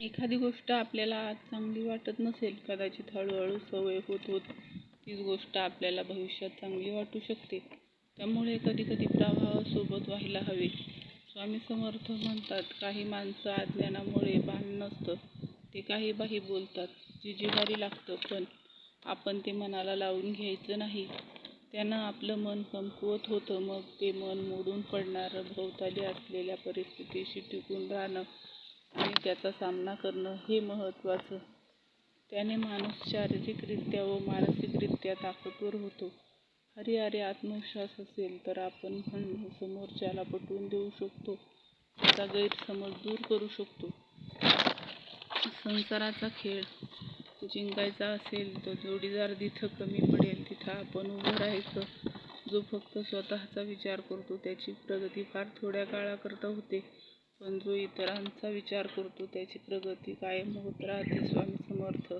एखादी गोष्ट आपल्याला आज चांगली वाटत नसेल कदाचित हळूहळू सवय होत होत तीच गोष्ट आपल्याला भविष्यात चांगली वाटू शकते. त्यामुळे कधी कधी प्रवाहासोबत व्हायला हवे. स्वामी समर्थ म्हणतात काही माणसं अज्ञानामुळे भान नसतं. ते काही बाही बोलतात जे लागतं. पण आपण ते मनाला लावून घ्यायचं नाही. त्यानं आपलं मन कमकुवत होतं. मग ते मन मोडून पडणारं भोवताली असलेल्या परिस्थितीशी टिकून राहणं आणि त्याचा सामना करणं हे महत्त्वाचं. त्याने माणूस शारीरिकरित्या व मानसिकरित्या ताकदवर होतो. खरी अरे आत्मविश्वास असेल तर आपण म्हणणं समोरच्याला पटवून देऊ शकतो त्याचा गैरसमज दूर करू शकतो. संसाराचा खेळ जिंकायचा असेल तर जोडीदार जिथं कमी पडेल. तिथं आपण उभं राहायचं. जो फक्त स्वतःचा विचार करतो त्याची प्रगती फार थोड्या काळाकरता होते. पण जो इतरांचा विचार करतो त्याची प्रगती कायम होत राहते स्वामी समर्थ.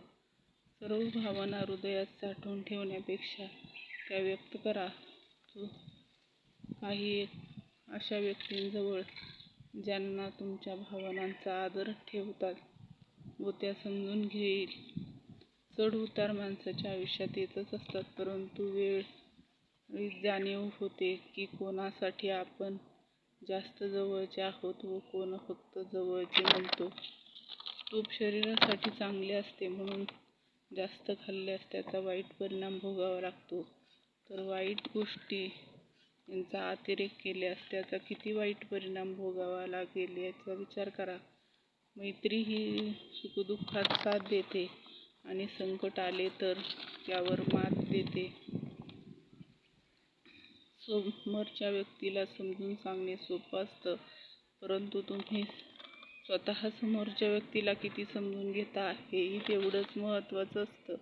सर्व भावना हृदयात साठवून ठेवण्यापेक्षा त्या व्यक्त करा. तो काही एक अशा व्यक्तींजवळ ज्यांना तुमच्या भावनांचा आदर ठेवतात व त्या समजून घेईल. चढ उतार माणसाच्या आयुष्यात येतच असतात परंतु वेळ जाणीव होते की कोणासाठी आपण जास्त जवळचे आहोत व कोण फक्त जवळचे म्हणतो तूप शरीरासाठी चांगले असते म्हणून जास्त खाल्ल्यास त्याचा वाईट परिणाम भोगावा लागतो. तर वाईट गोष्टी यांचा अतिरेक केल्यास त्याचा किती वाईट परिणाम भोगावा लागेल याचा विचार करा. मैत्री ही सुखदुःखात साथ देते आणि संकट आले तर त्यावर मात देते. समोरच्या व्यक्तीला समजून सांगणे सोपं असतं. परंतु तुम्ही स्वतः समोरच्या व्यक्तीला किती समजून घेता हेही तेवढंच महत्त्वाचं असतं.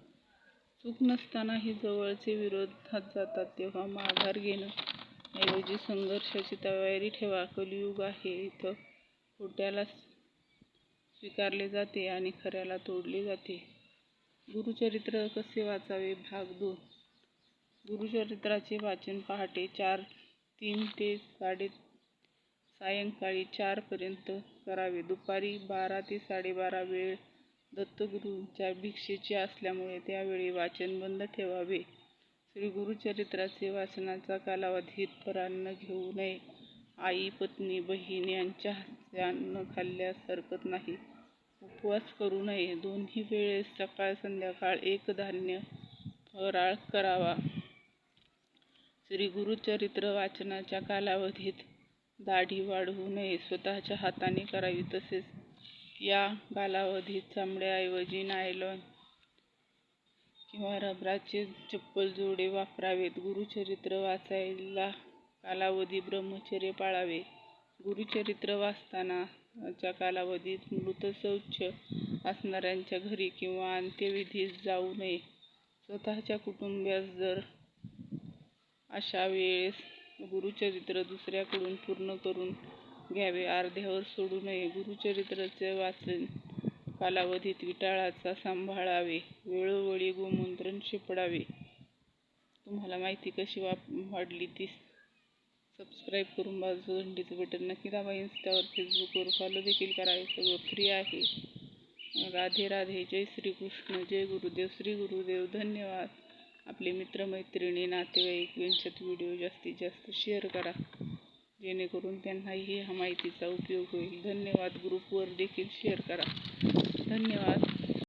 चूक नसतानाही जवळचे विरोधात जातात तेव्हा माघार घेणं. ऐवजी संघर्षाची तयारी ठेवा. कलियुग आहे इथं खोट्याला स्वीकारले जाते आणि खऱ्याला तोडले जाते. गुरुचरित्र कसे वाचावे? भाग दोन. गुरुचरित्राचे वाचन पहाटे चार तीन ते साडे सायंकाळी चारपर्यंत करावे. दुपारी बारा ते साडेबारा वेळ दत्तगुरूंच्या भिक्षेची असल्यामुळे त्यावेळी वाचन बंद ठेवावे. श्री गुरुचरित्राचे वाचनाचा कालावधी परान्न घेऊ नये. आई पत्नी बहीण यांच्या हातचे खाल्ल्यास हरकत नाही. उपवास करू नये. दोन्ही वेळेस सकाळ संध्याकाळ एक धान्य फराळ करावा. श्री गुरुचरित्र वाचनाच्या कालावधीत दाढी वाढवू नये स्वतःच्या हाताने करावी. तसेच या कालावधीत चामड्याऐवजी नायलॉन किंवा रबराचे चप्पल जोडे वापरावेत. गुरुचरित्र वाचायला कालावधी ब्रह्मचर्य पाळावे. गुरुचरित्र वाचतानाच्या कालावधीत मृतशौच असणाऱ्यांच्या घरी किंवा अंत्यविधीस जाऊ नये. स्वतःच्या कुटुंबियास जर अशा वेळेस गुरुचरित्र दुसऱ्याकडून पूर्ण करून घ्यावे. अर्ध्यावर सोडू नये. गुरुचरित्राचे वाचन कालावधीत विटाळाचा सांभाळावे. वेळोवेळी गोमंत्रण शिपडावे. तुम्हाला माहिती कशी वा वाढली ती सबस्क्राईब करून बाजू घंटीचं बटन नक्की दाबा. इन्स्टावर फेसबुकवर फॉलो देखील करावे सगळं फ्री आहे. राधे राधे. जय श्रीकृष्ण. जय गुरुदेव. श्री गुरुदेव. धन्यवाद. आपले मित्रमैत्रिणी नातेवाईक यांच्यात व्हिडिओ जास्तीत जास्त शेअर करा. जेणेकरून त्यांनाही ह्या माहितीचा उपयोग होईल. धन्यवाद. ग्रुपवर देखील शेअर करा. धन्यवाद.